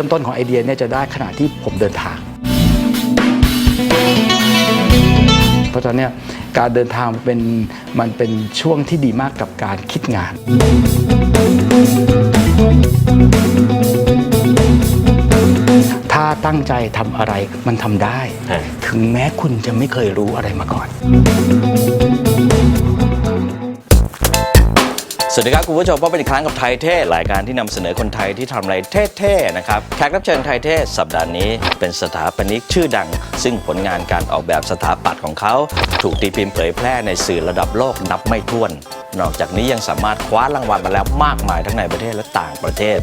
เริ่มต้นของไอเดียเนี่ยจะได้ขณะที่ผมเดินทาง เพราะฉะนั้นเนี่ยการเดินทางมันเป็นมันเป็นช่วงที่ดีมากกับการคิดงาน ถ้าตั้งใจทำอะไรมันทำได้ฮะถึงแม้คุณจะไม่เคยรู้อะไรมาก่อน สวัสดีครับคุณผู้ชมพบกันอีกครั้งกับไทยเท่รายการที่นำเสนอคนไทยที่ทำอะไรเท่ๆนะครับแขกรับเชิญไทยเท่สัปดาห์นี้เป็นสถาปนิกชื่อดัง ซึ่งผลงานการออกแบบสถาปัตย์ของเขา ถูกตีพิมพ์เผยแพร่ในสื่อระดับโลกนับไม่ถ้วน นอกจากนี้ยังสามารถคว้ารางวัลมาแล้วมากมายทั้งในประเทศและต่างประเทศ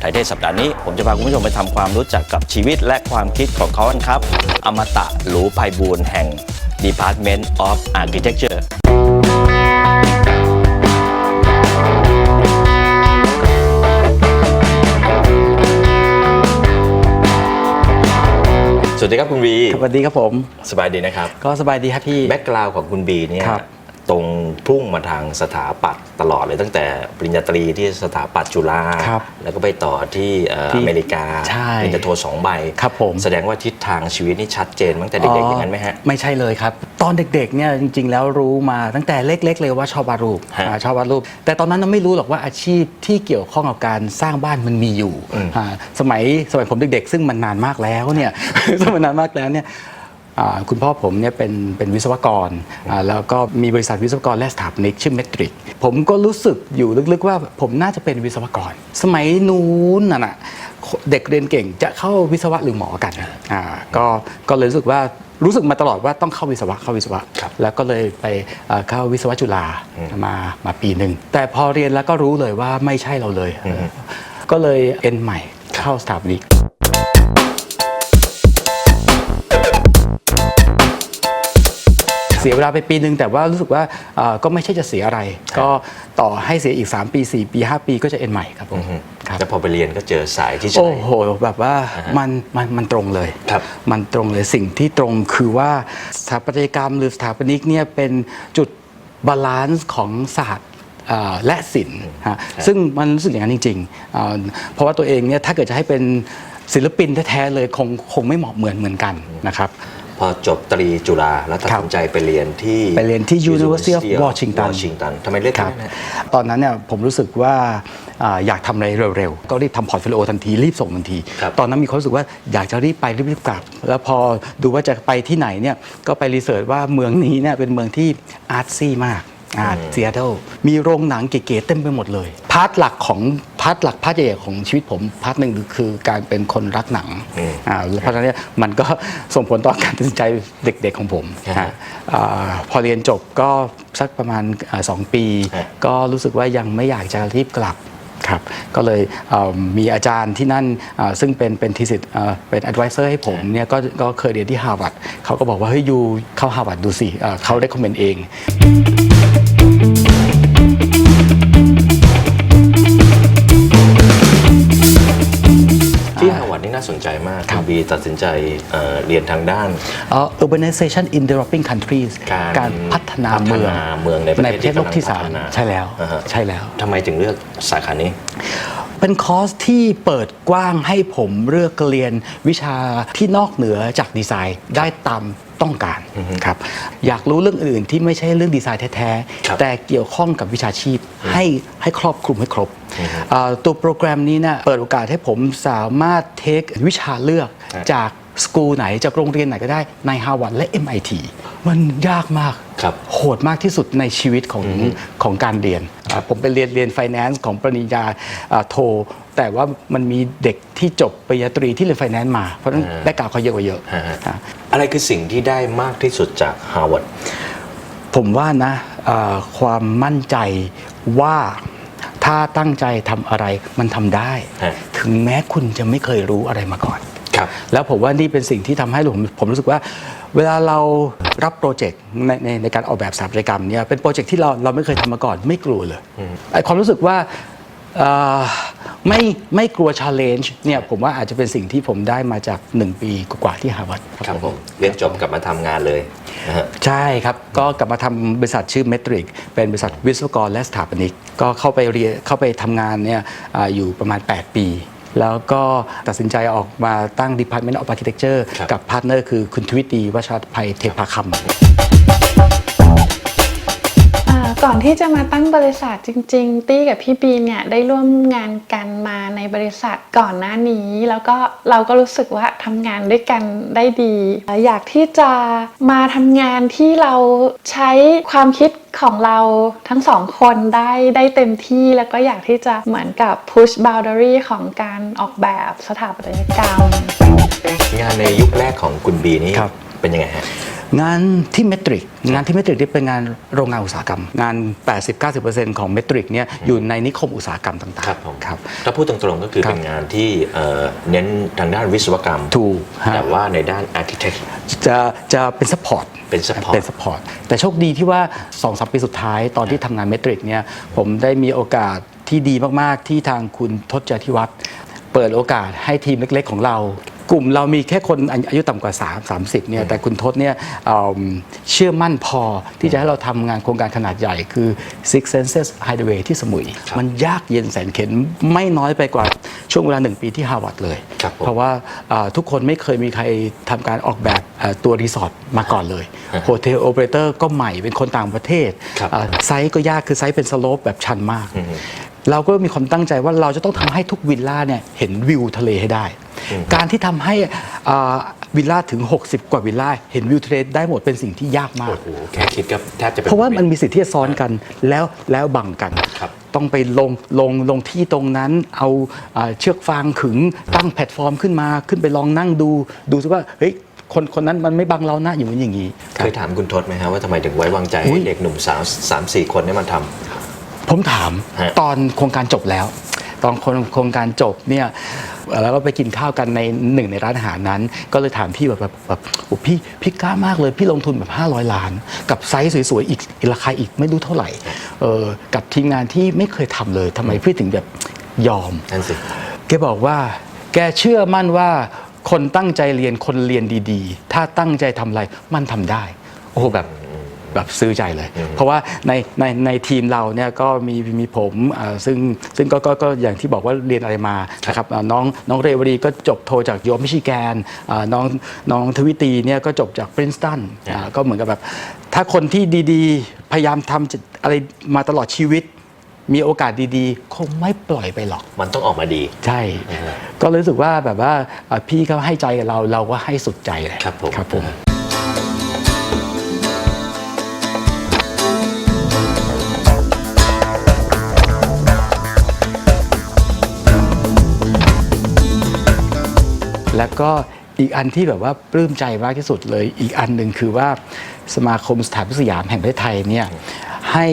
ไทยเทศสัปดาห์นี้ ผมจะพาคุณผู้ชมไปทำความรู้จักกับชีวิตและความคิดของเขาครับ อมตะหลูไพบูลแห่ง Department of Architecture สวัสดีครับคุณบีสวัสดีครับผม สบายดีนะครับ ก็สบายดีครับพี่ แบ็กกราวของคุณบีเนี่ยครับ ตรงพุ่งมาทางสถาปัตย์ตลอดเลยตั้งแต่ปริญญาตรีที่สถาปัตย์จุฬาครับแล้วก็ไปต่อที่เอ่อที่อเมริกาใช่ปริญญาโทสองใบครับผม แสดงว่าทิศทางชีวิตนี่ชัดเจนตั้งแต่เด็กๆอย่างนั้นไหมฮะ ไม่ใช่เลยครับ ตอนเด็กๆเนี่ยจริง ๆ แล้วรู้มาตั้งแต่เล็ก ๆ เลยว่าชอบวาดรูปฮะอ่าชอบวาดรูป แต่ตอนนั้นเราไม่รู้หรอกว่าอาชีพที่เกี่ยวข้องกับการสร้างบ้านมันมีอยู่อืม อ่าสมัยสมัยผมเด็กๆ ซึ่งมันนานมากแล้วเนี่ย ซึ่งมันนานมากแล้วเนี่ยอ่า คุณพ่อผมเนี่ยเป็นเป็นวิศวกรอ่าแล้วก็มีบริษัทวิศวกรและสถาปนิกชื่อเมตริก ผมก็รู้สึกอยู่ลึกๆว่าผมน่าจะเป็นวิศวกร สมัยนู้นน่ะนะเด็กเรียนเก่งจะเข้าวิศวะหรือหมอกันอ่าก็ก็เลยรู้สึกว่ารู้สึกมาตลอดว่าต้องเข้าวิศวะเข้าวิศวะครับแล้วก็เลยไปเอ่อเข้าวิศวะจุฬาอืมมามาปีหนึ่งแต่พอเรียนแล้วก็รู้เลยว่าไม่ใช่เราเลยอืมก็เลยเอ็นใหม่เข้าสถาปนิก เสียเวลาไปปีหนึ่งแต่ว่ารู้สึกว่าเอ่อก็ไม่ใช่จะเสียอะไร ก็ต่อให้เสียอีก 3 ปี 4 ปี 5 ปีก็จะเอ็นใหม่ครับผมอือฮึครับแล้วพอไปเรียนก็เจอสายที่ใช่โอ้โหแบบว่าอ่าฮะมันมันมันตรงเลยครับมันตรงเลยสิ่งที่ตรงคือว่าสถาปัตยกรรมหรือสถาปนิกเนี่ยเป็นจุดบาลานซ์ของศาสตร์อ่าและศิลป์ฮะซึ่งมันรู้สึกอย่างนั้นจริงๆอ่าเพราะว่าตัวเองเนี่ยถ้าเกิดจะให้เป็นศิลปินแท้ๆเลยคงคงไม่เหมาะเหมือนเหมือนกันนะครับพ อจบตรีจุฬาแล้วตัดครับสินใจไปเรียนที่ ไปเรียนที่ University of Washington วอชิงตันทำไมเลือกคที่รับนั่นฮะตอนนั้นเนี่ยผมรู้สึกว่าอ่าอยากทำอะไรเร็วๆ ก็รีบทำพอร์ตโฟลิโอทันที รีบส่งทันทีครับตอนนั้นมีความรู้สึกว่าอยากจะรีบไปรีบๆกลับ แล้วพอดูว่าจะไปที่ไหนเนี่ยก็ไปรีเสิร์ชว่าเมืองนี้เนี่ยเป็นเมืองที่อาร์ตซี่มาก อาร์ตซีแอตเทิลมีโรงหนังเก๋ๆเต็มไปหมดเลย พาร์ทหลักของพาร์ทหลักพาร์ทใหญ่ของชีวิตผมพาร์ทหนึ่งคือการเป็นคนรักหนังอืมอ่าเพราะฉะนั้นเนี่ยมันก็ส่งผลต่อการตัดสินใจเด็กๆของผมอ่าฮะอ่าอาพอเรียนจบก็สักประมาณอ่าสองปีฮะก็รู้สึกว่ายังไม่อยากจะรีบกลับครับก็เลยเอ่อมีอาจารย์ที่นั่นอ่าซึ่งเป็นเป็นทีสิทธ์เป็น advisor ให้ผมเนี่ยก็ก็เคยเรียนที่ฮาร์วาร์ดเขาก็บอกว่าเฮ้ยยูเข้าฮาร์วาร์ดดูสิเอ่อเขาได้คอมเมนต์เอง ที่ฮาร์วาร์ด นี่น่าสนใจมากครับณบีตัดสินใจเอ่อเรียนทางด้านเอ่อ urbanization in developing countries การพัฒนาเมืองพัฒนาเมืองในประเทศประเทศโลกที่สามที่กำลังพัฒนาใช่แล้วอ่าฮะใช่แล้วทำไมถึงเลือกสาขานี้เป็นคอร์สที่เปิดกว้างให้ผมเลือกเรียนวิชาที่นอกเหนือจากดีไซน์ได้ตามต้องการครับอยากรู้เรื่องอื่นที่ไม่ใช่เรื่องดีไซน์แท้ครับๆแต่เกี่ยวข้องกับวิชาชีพให้ให้ครอบคลุมให้ครบอ่าตัวโปรแกรมนี้นะเปิดโอกาสให้ผมสามารถเทควิชาเลือกครับจากสกูลไหนจากโรงเรียนไหนก็ได้ในฮาร์วาร์ดและ MIT มันยากมากครับโหดมากที่สุดในชีวิตของของการเรียนอ่าผมไปเรียนเรียน finance ของปริญญาอ่าโท แต่ว่ามันมีเด็กที่จบปริญญาตรีที่เรียน finance มา เพราะฉะนั้นอ่าได้กล่าวเขาเยอะกว่าเยอะฮะฮะอ่าอะไรคือสิ่งที่ได้มากที่สุดจากฮาร์วาร์ดผมว่านะอ่าความมั่นใจว่า ถ้าตั้งใจทำอะไรมันทำได้ ฮะ ถึงแม้คุณจะไม่เคยรู้อะไรมาก่อน ครับ แล้วผมว่านี่เป็นสิ่งที่ทำให้ผมผมรู้สึกว่า เวลาเรารับโปรเจกต์ในในในการออกแบบสถาปัตยกรรมเนี่ยเป็นโปรเจกต์ที่เราเราไม่เคยทำมาก่อน ไม่กลัวเลยไอความรู้สึกว่าเอ่อไม่ไม่กลัวชาเลนจ์เนี่ยผมว่าอาจจะเป็นสิ่งที่ผมได้มาจาก 1 ปีกว่าๆที่ฮาร์วาร์ดครับผมเรียนจบกลับมาทำงานเลยนะฮะ ใช่ครับ ก็กลับมาทำบริษัทชื่อเมตริกเป็นบริษัทวิศวกรและสถาปนิก ก็เข้าไปเรียนเข้าไปทำงานเนี่ยอาอยู่ประมาณ 8 ปี แล้วก็ตัดสินใจออกมาตั้ง Department of Architecture ครับกับพาร์ทเนอร์คือคุณทวิตีวชรภัยเทพาคำอ่า ก่อนที่จะมาตั้งบริษัทจริง ๆ ตี้กับพี่บีเนี่ยได้ร่วมงานกันมาในบริษัทก่อนหน้านี้ แล้วก็เราก็รู้สึกว่าทำงานด้วยกันได้ดีเอ่ออยากที่จะมาทำงานที่เราใช้ความคิดของเราทั้งสองคนได้ได้เต็มที่แล้วก็อยากที่จะเหมือนกับ push boundary ของการออกแบบสถาปัตยกรรม งานในยุคแรกของคุณบีนี่ครับ เป็นยังไงฮะ งานที่เมตริกงานที่เมตริกนี่เป็นงานโรงงานอุตสาหกรรม งาน 80-90%ของเมตริกเนี่ยอยู่ในนิคมอุตสาหกรรมต่างๆครับผมครับถ้าพูดตรงๆก็คือครับเป็นงานที่เอ่อเน้นทางด้านวิศวกรรมถูกฮะแต่ว่าในด้าน architect จะจะเป็นซัพพอร์ตเป็น support เป็นซัพพอร์ตแต่โชคดีที่ว่า2อสปีสุดท้ายตอนที่ทำงานเมตริกเนี่ยผมได้มีโอกาสที่ดีมากๆที่ทางคุณทศจทิวัฒน์เปิดโอกาสให้ทีมเล็กๆของเรา กลุ่มเรามีแค่คนอายุต่ำกว่า 3 30เนี่ยแต่คุณทศเนี่ยเอิ่มเชื่อมั่นพอที่จะให้เราทำงานโครงการขนาดใหญ่คือ Six Senses Hideaway ที่สมุยครับมันยากเย็นแสนเข็นไม่น้อยไปกว่าช่วงเวลาหนึ่งปีที่ฮาร์วาร์ดเลยครับผมเพราะว่าอ่าทุกคนไม่เคยมีใครทำการออกแบบอ่าตัวรีสอร์ทมาก่อนเลยฮะโฮเทลโอเปอเรเตอร์ก็ใหม่เป็นคนต่างประเทศครับอ่าไซส์ก็ยากคือไซส์เป็นสโลปแบบชันมากอืมเราก็มีความตั้งใจว่าเราจะต้องทำให้ทุกวิลล่าเนี่ยเห็นวิวทะเลให้ได้ การที่ทำให้อ่าวิลล่าถึง 60 กว่าวิลล่าเห็นวิวทะเลได้หมดเป็นสิ่งที่ยากมาก โอ้โหแค่คิดก็แทบจะเป็นเพราะว่ามันมีสิทธิ์ที่จะซ้อนกันแล้วแล้วบังกัน ครับต้องไปลงลงลงที่ตรงนั้น เอาอ่าเชือกฟางขึงตั้งแพลตฟอร์มขึ้นมาขึ้นไปลองนั่งดู ดูซิว่าเฮ้ยคนคนนั้นมันไม่บังเรานะอย่างนี้อย่างนี้ เคยถามคุณทศไหมฮะว่าทำไมถึงไว้วางใจอุ๊ให้ย เด็กหนุ่มสาวสามสี่คนได้มาทผมถามฮะ ตอนโครงการจบแล้ว ตอนโครงการจบเนี่ยแล้วก็ไปกินข้าวกันในหนึ่งในร้านอาหารนั้น ก็เลยถามพี่แบบแบบแบบโอ้พี่พี่กล้ามากเลย พี่ลงทุนแบบ 500 ล้าน กับไซส์สวยๆอีกอีกราคาอีกไม่รู้เท่าไหร่เออกับทีมงานที่ไม่เคยทำเลยทำไมพี่ถึงแบบยอมำนั่นสิแกบอกว่า แกเชื่อมั่นว่าคนตั้งใจเรียนคนเรียนดีๆ ถ้าตั้งใจทำอะไรมันทำได้ โอ้โหแบบ แบบซื้อใจเลย เพราะว่าในในในทีมเราเนี่ยก็มีมีผมอ่าซึ่งซึ่งก็ก็ก็อย่างที่บอกว่าเรียนอะไรมานะครับอ่าน้องน้องเรวดีก็จบโทจากโยมิชิแกนอ่าน้องน้องทวิตีเนี่ยก็จบจากปรินสตันก็เหมือนกับแบบ ถ้าคนที่ดีๆ พยายามทำอะไรมาตลอดชีวิตมีโอกาสดีๆ คงไม่ปล่อยไปหรอก มันต้องออกมาดี ใช่ ก็รู้สึกว่าแบบว่าอะพี่เขาให้ใจกับเราเราก็ให้สุดใจเลยครับผมครับผม แล้วก็อีกอันที่แบบว่าปลื้มใจมากที่สุดเลย อีกอันหนึ่งคือว่าสมาคมสถาปัตยสยามแห่งประเทศไทยเนี่ยให้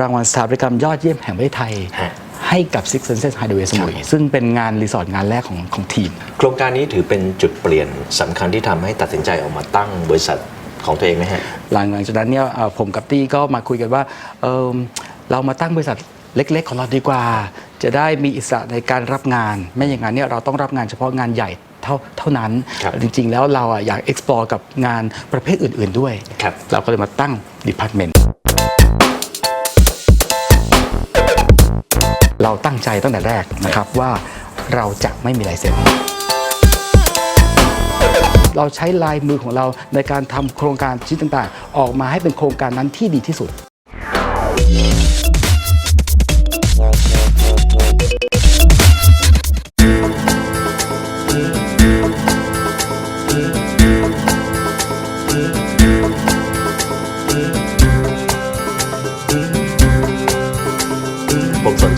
รางวัลสถาปัตยกรรมยอดเยี่ยมแห่งประเทศไทยฮะให้กับ Six Senses Hideaway สมุยครับซึ่งเป็นงานรีสอร์ทงานแรกของของทีม โครงการนี้ถือเป็นจุดเปลี่ยนสำคัญที่ทำให้ตัดสินใจออกมาตั้งบริษัทของตัวเองไหมฮะ หลังหลังจากนั้นเนี่ยเอ่อผมกับตี้ก็มาคุยกันว่าเอิ่มเรามาตั้งบริษัทเล็ก ๆ ของเราดีกว่า จะได้มีอิสระในการรับงาน ไม่อย่างนั้นเนี่ยเราต้องรับงานเฉพาะงานใหญ่ เท่าเท่านั้น ครับจริง ๆ แล้วเราอะอยาก explore กับงานประเภทอื่น ๆด้วย ครับ เราก็เลยมาตั้ง department เราตั้งใจตั้งแต่แรกนะครับว่าเราจะไม่มีลายเซ็น เราใช้ลายมือของเราในการทำโครงการชิ้นต่างๆ ออกมาให้เป็นโครงการนั้นที่ดีที่สุด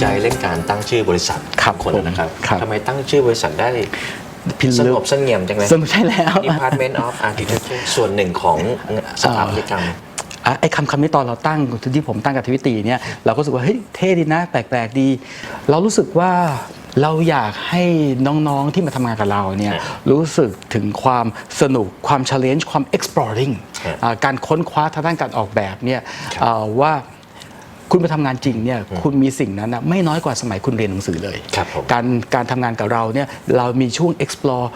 ใจเรื่องการตั้งชื่อบริษัทครับคนนะครับครับทำไมตั้งชื่อบริษัทได้พินสลึงกบเสงี่ยมจังเลยซึ่งไม่ใช่แล้ว Department of Architecture ส่วนหนึ่งของสถาปัตยกรรม อะไอ้คำคำนี้ตอนเราตั้งที่ผมตั้งกับทวิตตีเนี่ยเราก็รู้สึกว่าเฮ้ยเท่ดีนะแปลกๆดี เรารู้สึกว่าเราอยากให้น้องๆที่มาทำงานกับเราเนี่ยครับรู้สึกถึงความสนุกความ challenge ความ exploring ครับอ่าการค้นคว้าทางด้านการออกแบบเนี่ยครับอ่าว่า คุณมาทำงานจริงเนี่ยคุณมีสิ่งนั้นนะไม่น้อยกว่าสมัยคุณเรียนหนังสือเลยครับผมการการทำงานกับเราเนี่ยเรามีช่วง explore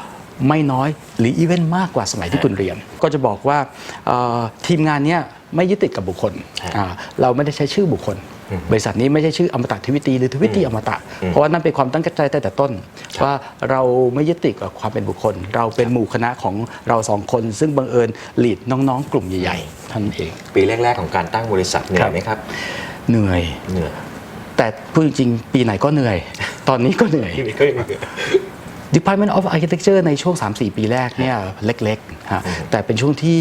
ไม่น้อยหรืออีเวนต์มากกว่าสมัยที่คุณเรียน ก็จะบอกว่าเอ่อทีมงานเนี้ยไม่ยึดติดกับบุคคลฮะอ่าเราไม่ได้ใช้ชื่อบุคคล บริษัทนี้ไม่ใช่ชื่ออมตะทวิตีหรือทวิตีอมตะ เพราะว่านั่นเป็นความตั้งใจแต่แต่ต้น ว่าเราไม่ยึดติดกับความเป็นบุคคล เราเป็นหมู่คณะของเราสองคน ซึ่งบังเอิญหลีดน้องๆ กลุ่มใหญ่ๆท่านนเอง ปีแรกๆของการตั้งบริษัทเหนื่อยไหมครับ เหนื่อย เหนื่อยแต่พูดจริงๆปีไหนก็เหนื่อย ตอนนี้ก็เหนื่อย Department of Architecture ในช่วง 3-4 ปีแรกเนี่ยเล็กๆฮะแต่เป็นช่วงที่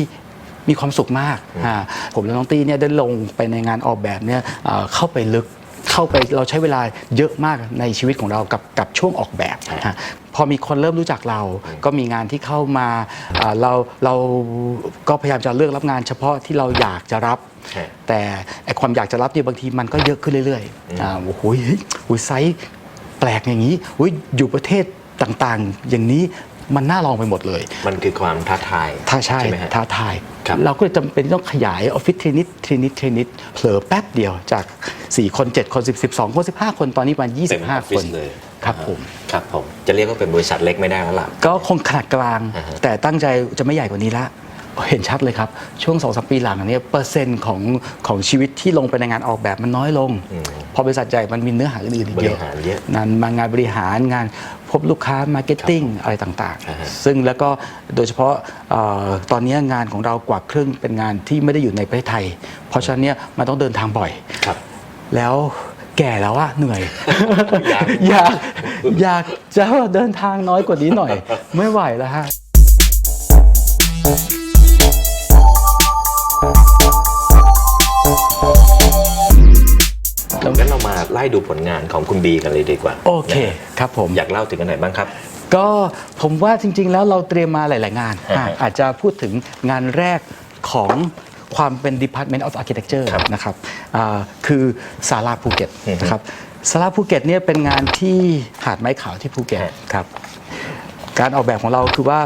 มีความสุขมากฮะผมและน้องตี้เนี่ยได้ลงไปในงานออกแบบเนี่ยเอ่อเข้าไปลึกเข้าไปเราใช้เวลาเยอะมากในชีวิตของเรากับกับช่วงออกแบบฮะพอมีคนเริ่มรู้จักเรา ก็มีงานที่เข้ามาอ่าเราเราก็พยายามจะเลือกรับงานเฉพาะที่เราอยากจะรับฮะ แต่ไอความอยากจะรับเนี่ยบางทีมันก็เยอะขึ้นเรื่อยๆอ่าโอ้โหเฮ้ยโอ้ยไซส์แปลกอย่างนี้โอ้ยอยู่ประเทศต่างๆ อย่างนี้มันน่าลองไปหมดเลย มันคือความท้าทายถ้าใช่ไหมฮะท้าทายครับเราก็เลยจำเป็นต้องขยายออฟฟิศเทรนิดเทรนิดเทรนิดเผลอแป๊บเดียวจาก 4 คน 7 คน 10 12 คน 15 คนตอนนี้ประมาณเต็มออฟ25ฟิคศนเลยครับผมครับผม จะเรียกว่าเป็นบริษัทเล็กไม่ได้แล้วล่ะ ก็คงขนาดกลางอ่าฮะแต่ตั้งใจจะไม่ใหญ่กว่านี้ละ เห็นชัดเลยครับ ช่วง2อสปีหลังอันเนี้ยเปอร์เซ็นต์ของของชีวิตที่ลงไปในงานออกแบบมันน้อยลง พอบริษัทใหญ่มันมีเนื้อหาอื่นๆอีกเยอะบริหารเยอะงานมางานบริหารงานพบลูกค้ามาร์เก็ตติ้งอะไรต่างอ่าฮะๆซึ่งแล้วก็โดยเฉพาะเออตอนนี้งานของเรากว่าครึ่งเป็นงานที่ไม่ได้อยู่ในประเทศไทย เพราะฉะนั้นเนี่ยมันต้องเดินทางบ่อยครับแล้วแก่แล้วอะเหนื่อยอยากอยากอยากจะเดินทางน้อยกว่านี้หน่อย ไม่ไหวแล้วฮะ งั้นเรามาไล่ดูผลงานของคุณบีกันเลยดีกว่า โอเคนะฮะครับผม อยากเล่าถึงอันไหนบ้างครับ ก็ผมว่าจริง ๆ แล้วเราเตรียมมาหลาย ๆ งานฮะอะอาจจะพูดถึงงานแรกของความเป็น Department of Architecture ครับนะครับอ่าคือศาลาภูเก็ตอือฮึนะครับศาลาภูเก็ตเนี่ยเป็นงานที่หาดไม้ขาวที่ภูเก็ตฮะครับการออกแบบของเราคือว่า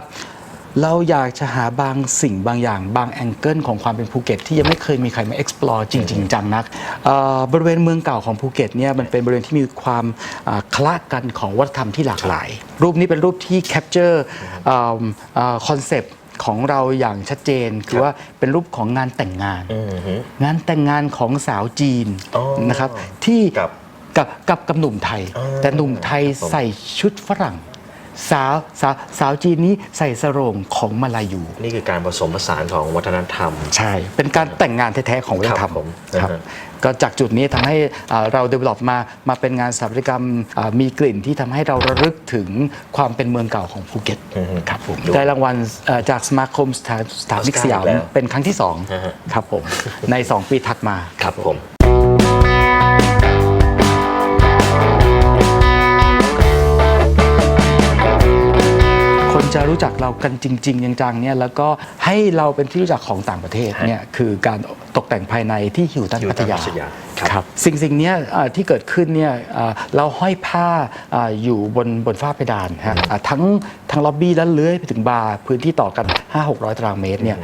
เราอยากจะหาบางสิ่งบางอย่าง บางแองเกิลของความเป็นภูเก็ตที่ยังไม่เคยมีใครมา explore จริง ๆ จังนักเอ่อบริเวณเมืองเก่าของภูเก็ตเนี่ยมันเป็นบริเวณที่มีความอ่าคละกันของวัฒนธรรมที่หลากหลาย รูปนี้เป็นรูปที่ capture คอนเซปต์ของเราอย่างชัดเจน คือว่าเป็นรูปของงานแต่งงาน อือฮึ งานแต่งงานของสาวจีนอ๋อนะครับที่กับกับกับกับหนุ่มไทยอ๋อแต่หนุ่มไทยครับผมใส่ชุดฝรั่ง สาวสาวสาวจีนนี้ใส่สรงของมาลายู นี่คือการผสมผสานของวัฒนธรรม ใช่ เป็นการแต่งงานแท้ๆของวัฒนธรรมครับผมครับอ่าฮะ ก็จากจุดนี้ทำให้อ่าเรา develop มามาเป็นงานสถาปัตยกรรมอ่ามีกลิ่นที่ทำให้เราระลึกถึงความเป็นเมืองเก่าของภูเก็ตอือฮึครับผมดูได้รางวัลเอ่อจากสมาคมสถาสถาปนิกออสการ์สยามอีกแล้วเป็นครั้งที่สองอ่าฮะ ครับผมใน 2 ปีถัดมา ครับผม จะรู้จักเรากันจริง ๆ จังๆเนี่ยแล้วก็ให้เราเป็นที่รู้จักของต่างประเทศเนี่ยคือการตกแต่งภายในที่ฮิวตัน Hilton พัทยาพัทยาครับครับสิ่งสิ่งเนี้ยเอ่อที่เกิดขึ้นเนี่ยเอ่อเราห้อยผ้าเอ่ออยู่บนบนฝ้าเพดานฮะอะทั้งทั้งล็อบบี้และเลื้อยไปถึงบาร์พื้นที่ต่อกัน 5-600 ตารางเมตรเนี่ย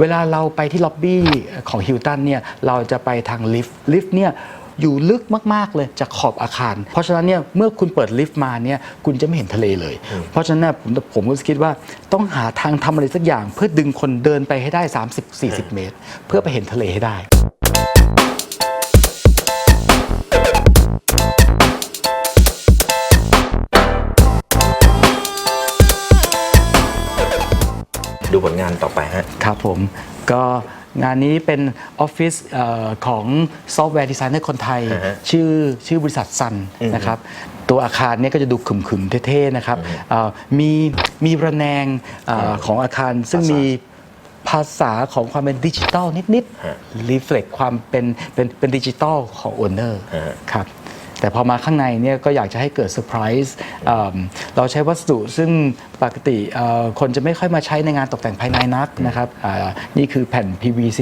เวลาเราไปที่ล็อบบี้ของฮิลตันเนี่ยเราจะไปทางลิฟต์ลิฟต์เนี่ย อยู่ลึกมากๆเลยจากขอบอาคาร เพราะฉะนั้นเนี่ยเมื่อคุณเปิดลิฟต์มาเนี่ยคุณจะไม่เห็นทะเลเลย เพราะฉะนั้นเนยผมผมก็คิดว่าต้องหาทางทำอะไรสักอย่าง เพื่อดึงคนเดินไปให้ได้ 30-40 เมตร เพื่อไปเห็นทะเลให้ได้ดูผลงานต่อไปฮะครับผมก็ งานนี้เป็นออฟฟิศเอ่อของซอฟต์แวร์ดีไซเนอร์คนไทยอ่าฮะชื่อชื่อบริษัทซันนะครับตัวอาคารเนี่ยก็จะดูขึมๆเท่ๆนะครับเอ่อมีมีระแนงเอ่อของอาคารซึ่งภาษามีมีภาษาของความเป็นดิจิตอลนิดฮะๆรีเฟล็กความเป็นเป็นเป็นดิจิตอลของโอเนอร์ฮะครับ แต่พอมาข้างในเนี่ยก็อยากจะให้เกิดเซอร์ไพรส์เอิ่มเราใช้วัสดุซึ่งปกติเอ่อคนจะไม่ค่อยมาใช้ในงานตกแต่งภายในนักนะครับอ่านี่คือแผ่น PVC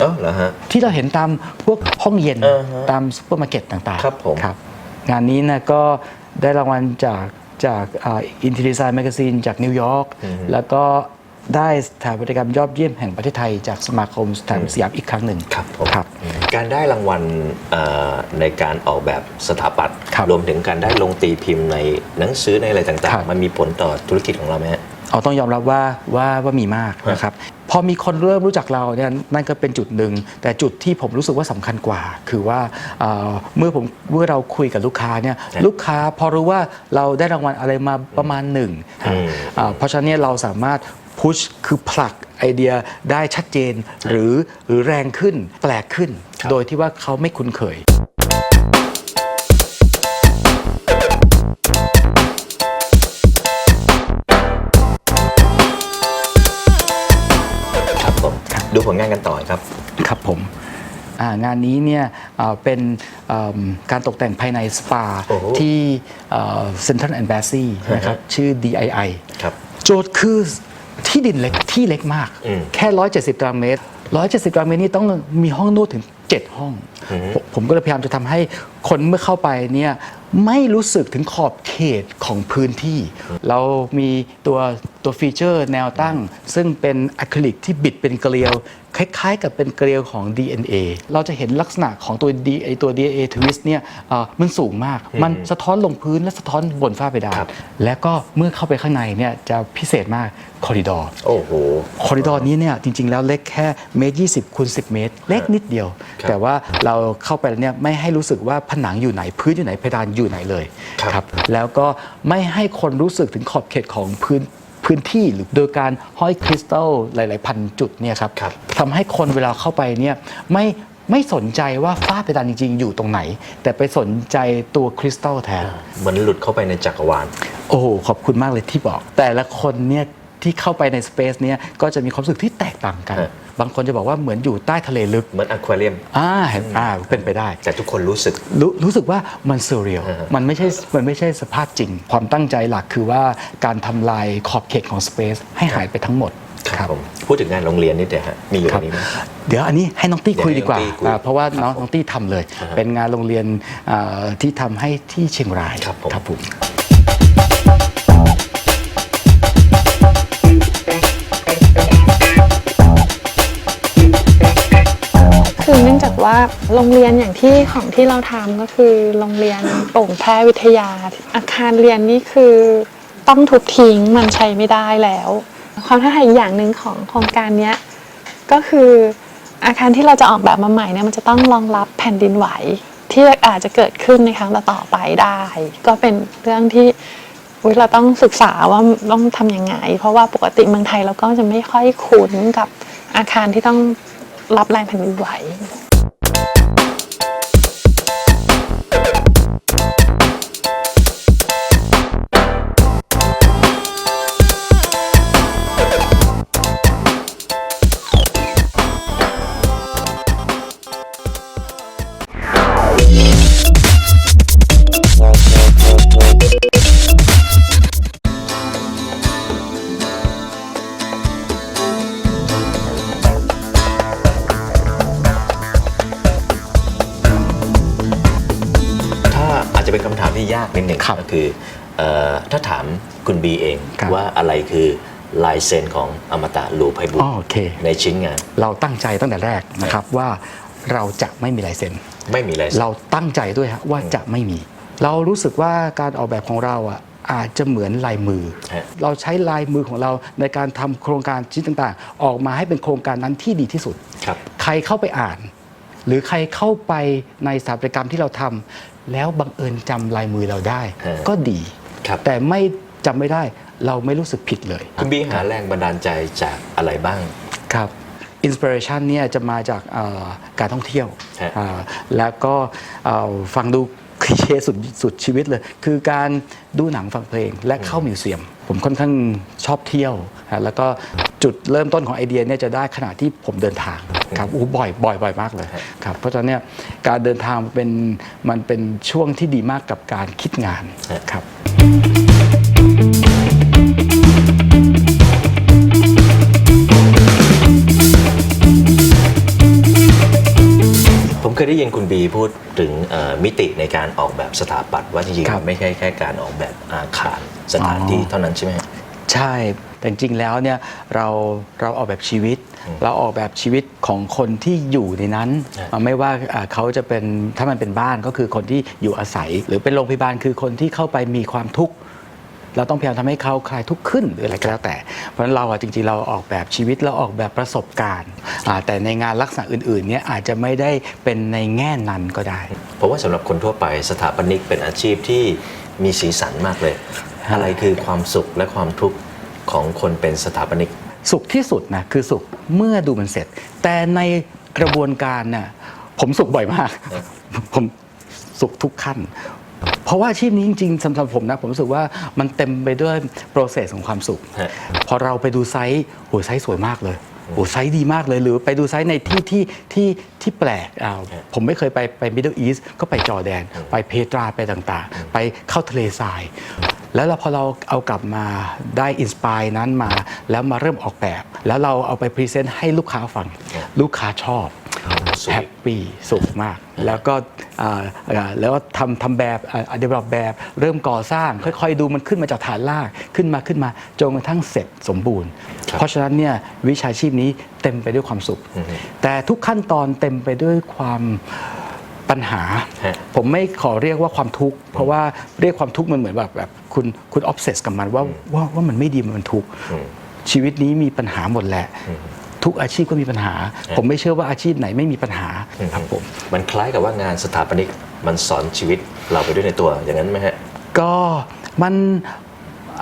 เออเหรอฮะที่เราเห็นตามพวกห้องเย็นอ่าฮะตามซูเปอร์มาร์เก็ตต่างๆครับผมงานนี้นะก็ได้รางวัลจากจากอินทีดีไซน์แมกซีนจากนิวยอร์กแล้วก็ ได้สถาปัตยกรรมยอดเยี่ยมแห่งประเทศไทย จากสมาคมสถาปัตยสยามอีกครั้งหนึ่ง ครับผมครับการได้รางวัลเอ่อในการออกแบบสถาปัตย์ครับรวมถึงการได้ลงตีพิมพ์ในหนังสือในอะไรต่าครังบ ๆ มันมีผลต่อธุรกิจของเราไหมฮะ เอาต้องยอมรับว่าว่าว่ามีมากนะครับ พอมีคนเริ่มรู้จักเราเนี่ยนั่นก็เป็นจุดหนึ่ง แต่จุดที่ผมรู้สึกว่าสำคัญกว่า คือว่าเอ่อเมื่อผมเมื่อเราคุยกับลูกค้าเนี่ยครับลูกค้าพอรู้ว่าเราได้รางวัลอะไรมาประมาณหนึ่งอืม อ่าเพราะฉะนั้นเนี่ยเราสามารถ พุชคือผลักไอเดียได้ชัดเจนหรือหรือแรงขึ้นแปลกขึ้นครับโดยที่ว่าเขาไม่คุ้นเคย ครับผมดูผลงานกันต่อครับ ครับผมอ่างานนี้เนี่ยอ่าเป็นเอิ่มการตกแต่งภายในสปาโอ้โหที่เซ็นทรัลแอนด์แบซีนะครับฮะชื่อ DII ครับ โจทย์คือ ที่ดินเล็กที่เล็กมากอืมแค่ 170 ตารางเมตร 170 ตารางเมตรนี่ต้องมีห้องนวดถึง 7 ห้องอือฮึผมผมก็เลยพยายามจะทำให้คนเมื่อเข้าไปเนี่ย ไม่รู้สึกถึงขอบเขตของพื้นที่ เรามีตัวตัวฟีเจอร์แนวตั้ง ซึ่งเป็นอะคริลิกที่บิดเป็นเกลียว คล้ายๆ กับเป็นเกลียวของ DNA เราจะเห็นลักษณะของตัว D ไอตัว DNA twist เนี่ยเอ่อมันสูงมาก มันสะท้อนลงพื้นและสะท้อนบนฝ้าเพดานครับและก็เมื่อเข้าไปข้างในเนี่ยจะพิเศษมากคอริดอร์ โอ้โห คอริดอร์นี้เนี่ยจริง ๆ แล้วเล็กแค่เมตรยี่สิบคูณสิเมตร เล็กนิดเดียวครับแต่ว่าเราเข้าไปแล้วเนี่ยไม่ให้รู้สึกว่าผนังอยู่ไหนพื้นอยู่ไหนเพดานอยู่ไหนเลยครับ แล้วก็ไม่ให้คนรู้สึกถึงขอบเขตของพื้นพื้นที่หรือโดยการห้อยคริสตัลหลาย ๆ พันจุดเนี่ยครับครับทำให้คนเวลาเข้าไปเนี่ยไม่ไม่สนใจว่าฝ้าเพดานจริง ๆ อยู่ตรงไหน แต่ไปสนใจตัวคริสตัลแทน เหมือนหลุดเข้าไปในจักรวาล โอ้โหขอบคุณมากเลยที่บอก แต่ละคนเนี่ยที่เข้าไปในสเปซเนี่ยก็จะมีความรู้สึกที่แตกต่างกัน ฮะ บางคนจะบอกว่าเหมือนอยู่ใต้ทะเลลึกเหมือนอควาเรียมอ่าเห็นอ่าเป็นไปได้ แต่ทุกคนรู้สึก รู้รู้สึกว่ามันเซเรียลฮะมันไม่ใช่มันไม่ใช่สภาพจริง ความตั้งใจหลักคือว่าการทำลายขอบเขตของสเปซให้หายไปทั้งหมดผมพูดถึงงานโรงเรียนนิดเดียวฮะมีอยู่ครัในบนี้ไหมเดี๋ยวอันนี้ให้น้องตี้เดี๋ยวคุยดีกว่าให้น้องตี้คุยอ่า เพราะว่าน้องครับผมน้องตี้ทำเลยอ่าฮะเป็นงานโรงเรียนอ่าที่ทำให้ที่เชียงรายครับผม ว่าโรงเรียนอย่างที่ของที่เราทำก็คือโรงเรียนโป่งแพร่วิทยา อาคารเรียนนี่คือต้องทุบทิ้งมันใช้ไม่ได้แล้ว ความท้าทายอีกอย่างหนึ่งของโครงการนี้ก็คืออาคารที่เราจะออกแบบมาใหม่เนี่ยมันจะต้องรองรับแผ่นดินไหว ที่อาจจะเกิดขึ้นในครั้งต่อไปได้ ก็เป็นเรื่องที่เราต้องศึกษาว่าต้องทำยังไง เพราะว่าปกติเมืองไทยเราก็จะไม่ค่อยคุ้นกับอาคารที่ต้องรับแรงแผ่นดินไหว ครับก็คือเอ่อถ้าถามคุณบีเองครับว่าอะไรคือลายเซ็นของอมตะหลูไพบุตอ๋อรโอเคในชิ้นงาน เราตั้งใจตั้งแต่แรกนะครับว่าเราจะไม่มีลายเซ็นไม่มีลายเซ็นเราตั้งใจด้วยฮะว่าจะไม่มี เรารู้สึกว่าการออกแบบของเราอะอาจจะเหมือนลายมือฮะเราใช้ลายมือของเราในการทำโครงการชิ้นต่างๆ ออกมาให้เป็นโครงการนั้นที่ดีที่สุดครับใครเข้าไปอ่าน หรือใครเข้าไปในสถาปัตยกรรมที่เราทำ แล้วบังเอิญจำลายมือเราได้ฮะก็ดีครับแต่ไม่จำไม่ได้เราไม่รู้สึกผิดเลยคุณบีหาแรงบันดาลใจจากอะไรบ้างครับอินสปิเรชันเนี่ยจะมาจากเอ่อการท่องเที่ยวฮะอ่าแล้วก็เอ่อฟังดู คลีเช่สุดสุดชีวิตเลย คือการดูหนังฟังเพลงและเข้ามิวเซียม ผมค่อนข้างชอบเที่ยวฮะแล้วก็จุดเริ่มต้นของไอเดียเนี่ยจะได้ขณะที่ผมเดินทางครับอู้บ่อยบ่อยบ่อยมากเลยครับเพราะฉะนั้นเนี่ยการเดินทางมันเป็นมันเป็นช่วงที่ดีมากกับการคิดงานครับ ผมเคยได้ยินคุณบีพูดถึงเอ่อมิติในการออกแบบสถาปัตย์ว่าจริงครับๆไม่ใช่แค่การออกแบบอาคารสถานที่อ๋อเท่านั้นใช่ไหมฮะใช่แต่จริงๆแล้วเนี่ยเราเราออกแบบชีวิตอืมเราออกแบบชีวิตของคนที่อยู่ในนั้นครับอ่าไม่ว่าอ่าเขาจะเป็นถ้ามันเป็นบ้านก็คือคนที่อยู่อาศัย หรือเป็นโรงพยาบาลคือคนที่เข้าไปมีความทุกข์ เราต้องพยายามทำให้เขาคลายทุกข์ขึ้นหรืออะไรก็แล้วแต่ เพราะฉะนั้นเราอะจริงๆเราออกแบบชีวิตเราออกแบบประสบการณ์อ่าแต่ในงานลักษณะอื่นๆเนี่ยอาจจะไม่ได้เป็นในแง่นั้นก็ได้ เพราะว่าสำหรับคนทั่วไปสถาปนิกเป็นอาชีพที่มีสีสันมากเลย ฮะ อะไรคือความสุขและความทุกข์ของคนเป็นสถาปนิก สุขที่สุดนะคือสุขเมื่อดูมันเสร็จ แต่ในกระบวนการน่ะผมสุขบ่อยมาก ผมสุขทุกขั้น เพราะว่าอาชีพนี้จริงๆสำหรับผมนะ ผมรู้สึกว่ามันเต็มไปด้วย process ของความสุข ฮะ พอเราไปดูไซต์โหไซต์สวยมากเลยโหไซต์ดีมากเลยหรือไปดูไซต์ในที่ที่ที่ที่แปลกอ่าผมไม่เคยไปไป Middle East ก็ไปจอร์แดน ไปเพตราไปต่างๆ ไปเข้าทะเลทราย แล้วเราพอเราเอากลับมาได้อินสปายนั้นมา แล้วมาเริ่มออกแบบ แล้วเราเอาไปพรีเซนต์ให้ลูกค้าฟัง ลูกค้าชอบสวย แฮปปี้สุขมาก แล้วก็อ่าอ่าแล้วก็ทำทำแบบเดเวลลอปแบบ เริ่มก่อสร้าง ค่อยๆ ดูมันขึ้นมาจากฐานรากขึ้นมาขึ้นมาจนกระทั่งเสร็จสมบูรณ์ครับเพราะฉะนั้นเนี่ยวิชาชีพนี้เต็มไปด้วยความสุขอือฮึแต่ทุกขั้นตอนเต็มไปด้วยความปัญหาฮะผมไม่ขอเรียกว่าความทุกข์เพราะว่าเรียกความทุกข์มันเหมือนแบบแบบคุณคุณออฟเซสกับมันว่าว่าว่ามันไม่ดีมันทุกข์อืมชีวิตนี้มีปัญหาหมดแหละ ทุกอาชีพก็มีปัญหา ผมไม่เชื่อว่าอาชีพไหนไม่มีปัญหาครับผมมันคล้ายกับว่างานสถาปนิกมันสอนชีวิตเราไปด้วยในตัวอย่างนั้นไหมฮะก็มัน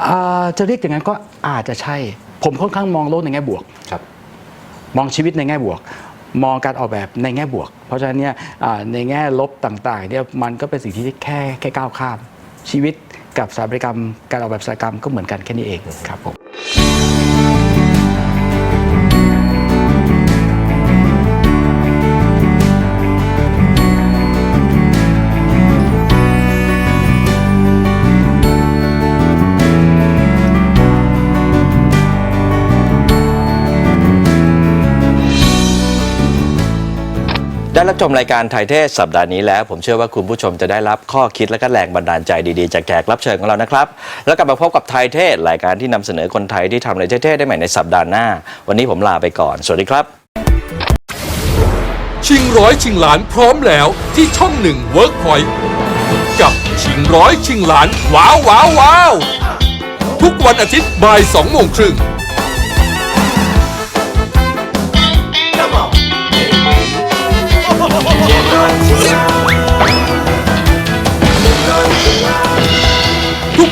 อ่าจะเรียกอย่างนั้นก็อาจจะใช่ ผมค่อนข้างมองโลกในแง่บวกครับ มองชีวิตในแง่บวก มองการออกแบบในแง่บวก เพราะฉะนั้นเนี่ยอ่าในแง่ลบต่างๆเนี่ยมันก็เป็นสิ่งที่แค่แค่ก้าวข้าม ชีวิตกับสถาปัตยกรรม การออกแบบสถาปัตยกรรมก็เหมือนกันแค่นี้เองครับผม ได้รับชมรายการไทยเทศสัปดาห์นี้แล้ว ผมเชื่อว่าคุณผู้ชมจะได้รับข้อคิดและก็แรงบันดาลใจดีๆ จากแขกรับเชิญของเรานะครับ แล้วกลับมาพบกับไทยเทศรายการที่นำเสนอคนไทยที่ทำอะไรเท่ๆได้ใหม่ในสัปดาห์หน้า วันนี้ผมลาไปก่อน สวัสดีครับ ชิงร้อยชิงล้านพร้อมแล้วที่ช่องหนึ่งเวิร์กพอยต์กับชิงร้อยชิงล้านว้าวว้าวว้าวทุกวันอาทิตย์บ่ายสองโมงครึ่ง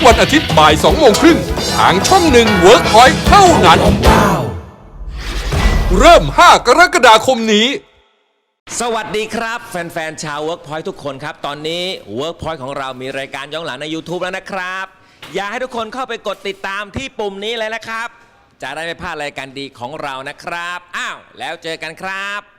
วันอาทิตย์บ่ายสองโมงครึ่งทางช่องหนึ่งเวิร์กพอยต์เท่านั้น เริ่ม 5 กรกฎาคมนี้ สวัสดีครับ แฟน ๆ ชาว Workpoint ทุกคนครับ ตอนนี้ Workpoint ของเรามีรายการย้อนหลังใน YouTube แล้วนะครับ อยากให้ทุกคนเข้าไปกดติดตามที่ปุ่มนี้เลยนะครับ จะได้ไม่พลาดรายการดีของเรานะครับ อ้าว แล้วเจอกันครับ